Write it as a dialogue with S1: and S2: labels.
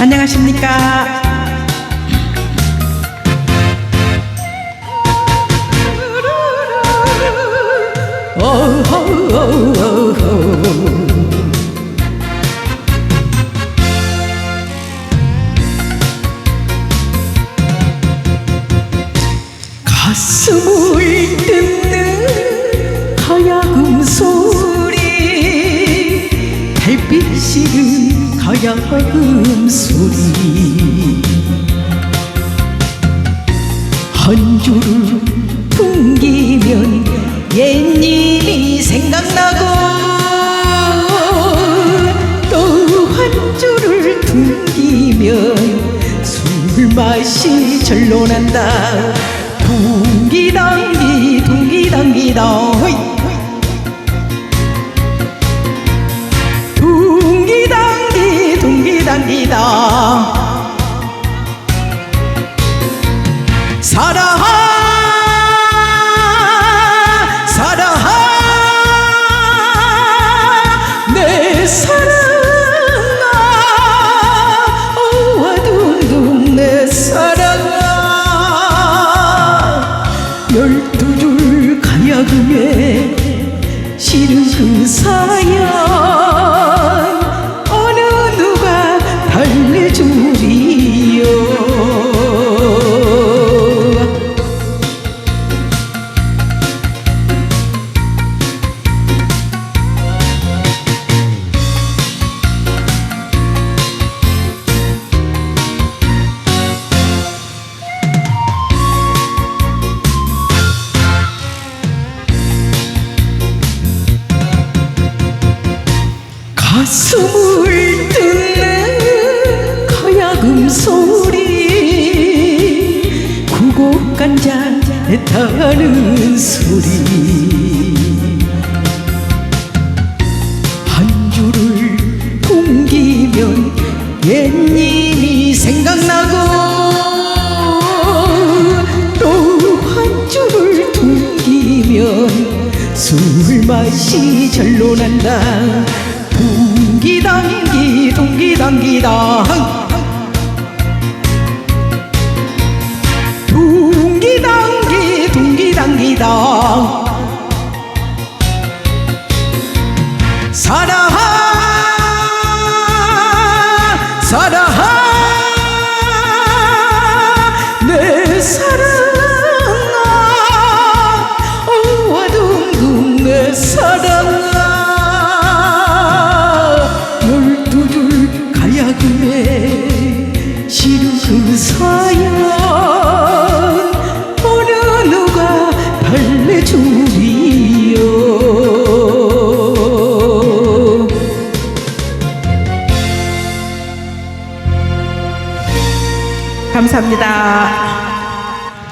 S1: 안녕하십니까. 가슴을 뜯는 가야금 소리 달빛이 가야금 소리 한 줄을 풍기면 옛님이 생각나고 또 한 줄을 풍기면 술 맛이 절로 난다 둥기당기 둥기당기다 호이. 둥기당 둥기당기다. 사랑아 사랑아 내 사랑아 둥둥 내 사랑아. 열두 줄 가야금에 실은 그 사연 가슴을 뜯는 가야금 소리. 구곡간장 타는 소리. 한 줄을 풍기면 옛님이 생각나고 또 한 줄을 풍기면 술 맛이 절로 난다 둥기당기 둥기당기당 둥기당기 둥기당기당 실은 그 사연 어느 누가 달래주리요 감사합니다.